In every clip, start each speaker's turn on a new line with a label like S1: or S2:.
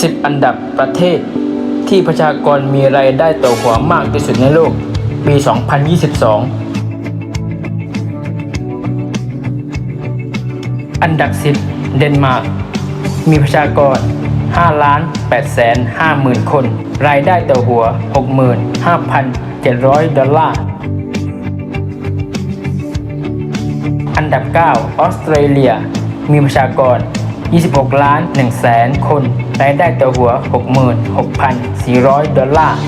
S1: 10 อันดับประเทศ ที่ประชากรมีรายได้ต่อหัวมากที่สุดในโลก ปี 2022 อันดับ 10 เดนมาร์ก มีประชากร 5 ล้าน8แสน5หมื่นคน รายได้ต่อหัว 65,700 ดอลลาร์ อันดับ 9 ออสเตรเลีย มีประชากร 26 ล้าน1แสนคนรายได้ต่อหัว 66,400 ดอลลาร์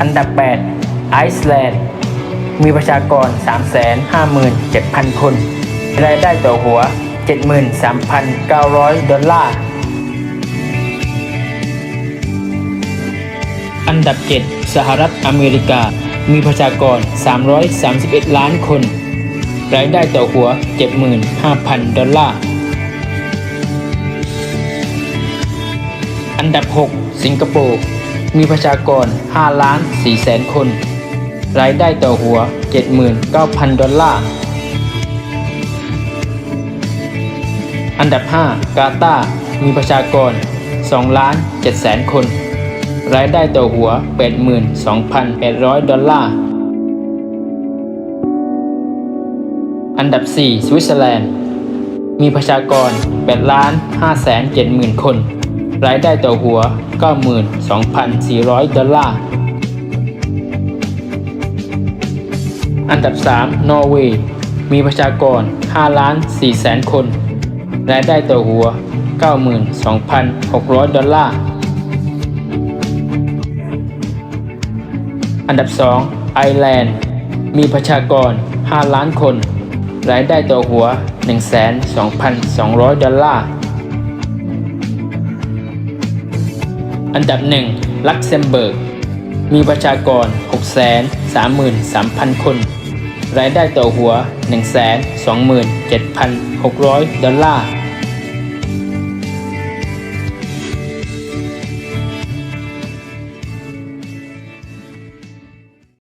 S1: อันดับ 8 ไอซ์แลนด์ มีประชากร 357,000 คน รายได้ต่อหัว 73,900 ดอลลาร์ อันดับ 7 สหรัฐอเมริกา มีประชากร 331 ล้านคน รายได้ต่อหัว 75,000 ดอลลาร์ อันดับ 6 สิงคโปร์ มีประชากร 5 ล้าน4แสนคน รายได้ต่อหัว 79,000 ดอลลาร์ อันดับ 5 กาตาร์มีประชากร 2 ล้าน7แสนคน รายได้ต่อหัว 82,800 ดอลลาร์ อันดับ 4 สวิตเซอร์แลนด์ มีประชากร8ล้าน5แสน7หมื่นคน รายได้ต่อหัว 92,400 ดอลลาร์ อันดับ 3 นอร์เวย์ มีประชากร5ล้าน4แสนคน รายได้ต่อหัว 92,600 ดอลลาร์ อันดับ 2 ไอร์แลนด์ มีประชากร 5 ล้านคน รายได้ต่อหัว 12,200 ดอลลาร์ อันดับ 1 ลักเซมเบิร์ก มีประชากร 633,000 คน รายได้ต่อหัว 127,600 ดอลลาร์